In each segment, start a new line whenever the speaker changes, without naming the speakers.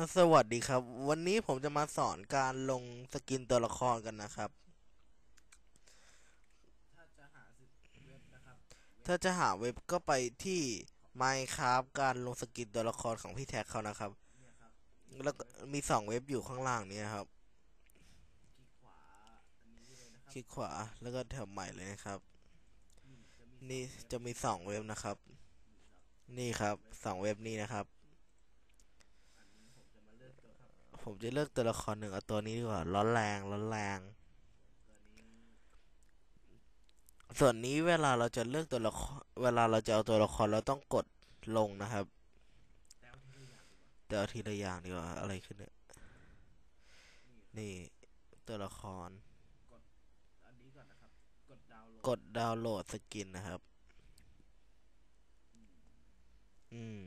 สวัสดีครับ วันนี้ผมจะมาสอนการลงสกินตัวละครกันนะครับ
ถ้าจะหาสิเว็บนะครับ
ถ้าจะหาเว็บก็ไปที่ Minecraft การลงสกินตัวละครของพี่แท็กเขานะครับ
เนี่ยครับ
แล้วก็มีสองเว็บอยู่ข้างล่างนี้ครับ
คลิกขวาอันนี้เลยนะครับ
คลิกขวาแล้วก็แถบใหม่เลยนะครับ
นี่จะมี
นี่จะมีสองเว็บนะครับ นี่ครับสองเว็บนี้นะครับ
อันนี้ผมจะมาเลือกตัวครับ
ผมจะเลือกตัวละครหนึ่งเอาตัวนี้ดีกว่าร้อนแรงร้อนแรง ส่วนนี้เวลาเราจะเลือกตัวละครเวลาเราจะเอาตัวละครเราต้องกดลงนะครับ
แล้วที่ตัวอา
ทีละอย่างดีกว่าอะไรขึ้นเนี่ย
นี่
ตัวละคร
กดดาวน์โหลด
สกินนะครับ อืม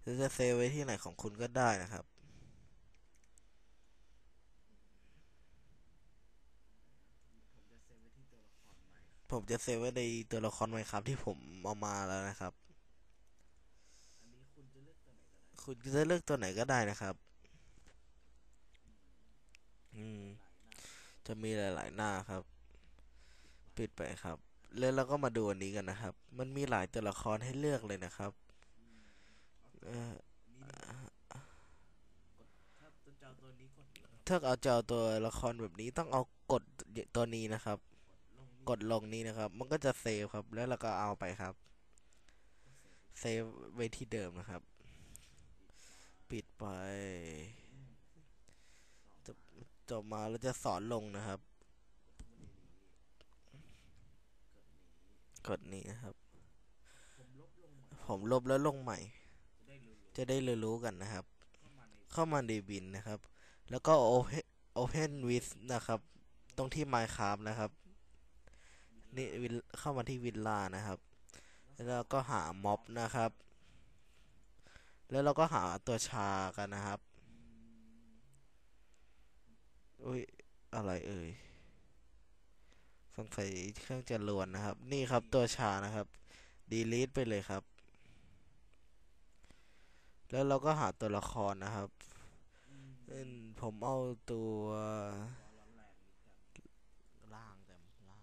หรือจะเซฟไว้ที่ไหนของคุณก็ได้นะครับ
ผมจะเซฟไว้ที่ตัวละครใหม่
ผมจะเซฟไว้ในตัวละครไหมครับ ที่ผมเอามาแล้วนะครับ
คุณจะเลือกตัวไหนก็ได้
นะครับ อืม จะมีหลาย ๆ หน้าครับ ปิดไปครับ แล้วเราก็มาดูอันนี้กันนะครับ มันมีหลายตัวละครให้เลือกเลยนะครับ
ถ้าเอา
เจะเอาตัวละครแบบนี้ต้องเอากดตัวนี้นะครับ กดลงนี้นะครับ มันก็จะเซฟครับ แล้วเราก็เอาไปครับ เซฟไว้ที่เดิมนะครับ ปิดไป จบจบมาเราจะสอนลงนะครับ กดนี้นะครับ
ผมลบ
แล้วลงใหม่
จะได้รู้
จะได้รู้กันนะครับ
เข้ามาใน
เข้ามาในบินนะครับ แล้วก็ open open with นะครับ ตรงที่ Minecraft นะครับ นี่วิลเข้ามาที่วิลล่านะครับ แล้วเราก็หาม็อบนะครับ แล้วเราก็หาตัวชากันนะครับอุ้ยอะไรเอ่ยสงสัยเครื่องจะรวนนะครับ นี่ครับตัวชานะครับ delete ไปเลยครับ แล้วเราก็หาตัวละครนะครับผมเอาตัว
ร้อนแรงนิดกัน
ล่างแต่ล่าง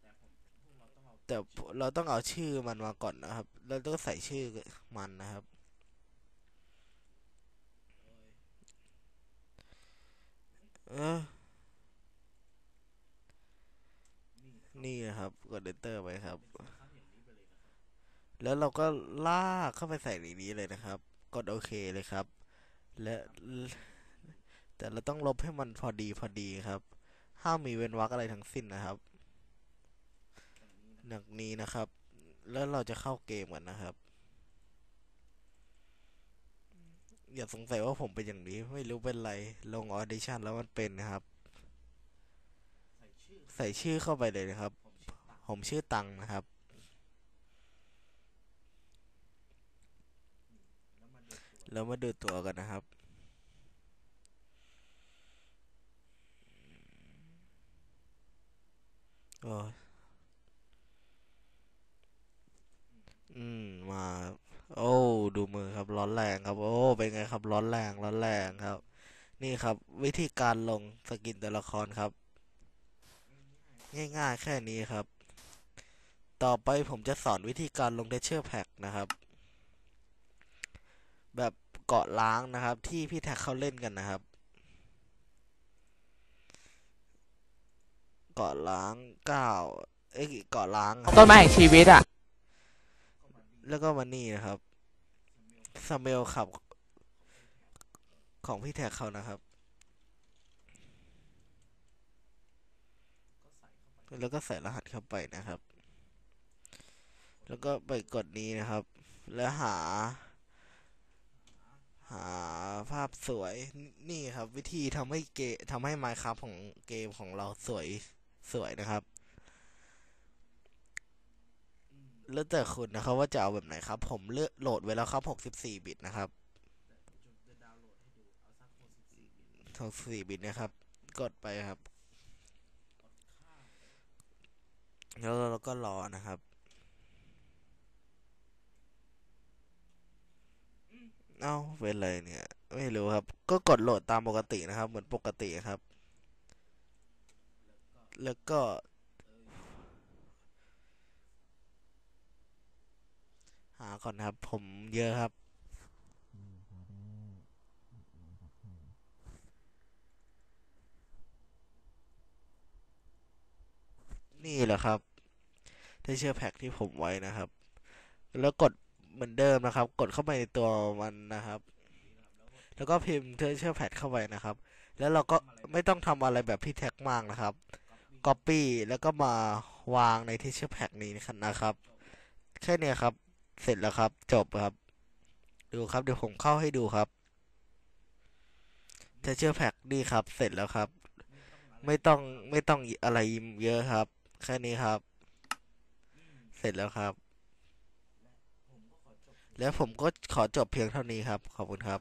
แต่ผมพวกเราต้องเอา
แต่เราต้องเอาชื่อมันมาก่อนนะครับ เราต้องใส่ชื่อมันนะครับ
เอ
อ
นี่
นะครับกด
เป็นสินค้าอย่างนี้ไปครับ
แล้วเราก็ลากเข้าไปใส่ในนี้เลยนะครับ กดโอเคเลยครับ และแต่เราต้องลบให้มันพอดีพอดีครับ ห้ามมีเว้นวรรคอะไรทั้งสิ้นนะครับ
อย่างนี้นะ
หนักนี้นะครับ แล้วเราจะเข้าเกมกันนะครับ อย่าสงสัยว่าผมเป็นอย่างนี้ ไม่รู้เป็นไร ลงออดิชั่นแล้วมันเป็นนะครับ
ใส่ชื่อ
ใส่ชื่อเข้าไปเลยนะครับ
ผมชื่อตังค์
นะครับ
แล้วมาดูตัว
กันนะครับ โอ้ยอืม มาครับโอ้ ดูมือครับร้อนแรงครับ โอ้เป็นไงครับร้อนแรงร้อนแรงครับ นี่ครับ วิธีการลงสกินตัวละครครับ ง่ายๆแค่นี้ครับ ต่อไปผมจะสอนวิธีการลงเทเชอร์แพ็กนะครับ แบบเกาะล้างนะครับ ที่พี่แท็กเขาเล่นกันนะครับ เกาะล้างเก้าเอ้ยเกาะล้างครับ
ต้นไม้แห่งชีวิตอะ
แล้วก็มานี่นะครับ สเมลขับ ของพี่แท็กเขานะครับ แล้วก็ใส่รหัสเข้าไปนะครับ แล้วก็ไปกดนี้นะครับ แล้วหา หาภาพสวยนี่ครับ วิธีทำให้เกมทำให้ Minecraft ของเกมของเราสวยสวยนะครับ
อืม
แล้วแต่คุณนะครับว่าจะเอาแบบไหนครับ ผมเลือกโหลดไว้แล้วครับ 64 บิตนะครับ
64บิต
นะครับ กดไปครับ แล้วเราก็รอนะครับ เอ้าเป็นไรเนี่ย ไม่รู้ครับ ก็กดโหลดตามปกตินะครับ เหมือนปกติครับ แล้วก็ หาก่อนนะครับ ผมเยอะครับ นี่แหละครับเทเชอร์แพ็กที่ผมไว้นะครับ แล้วกดเหมือนเดิมนะครับ กดเข้าไปในตัวมันนะครับ แล้วก็พิมพ์เทเชอร์แพ็กเข้าไปนะครับ แล้วเราก็ไม่ต้องทำอะไรแบบพี่แท็กมากนะครับ Copy แล้วก็มาวางใน Teacher Pack นี้นะครับ แค่นี้ครับ เสร็จแล้วครับ จบครับ ดูครับเดี๋ยวผมเข้าให้ดูครับ Teacher Pack นี่ครับ เสร็จแล้วครับ ไม่ต้องไม่ต้องอะไรเยอะครับ แค่นี้ครับ เสร็จแล้วครั
บ
แล้วผมก็ขอจบเพียงเท่านี้ครับ ขอบคุณครับ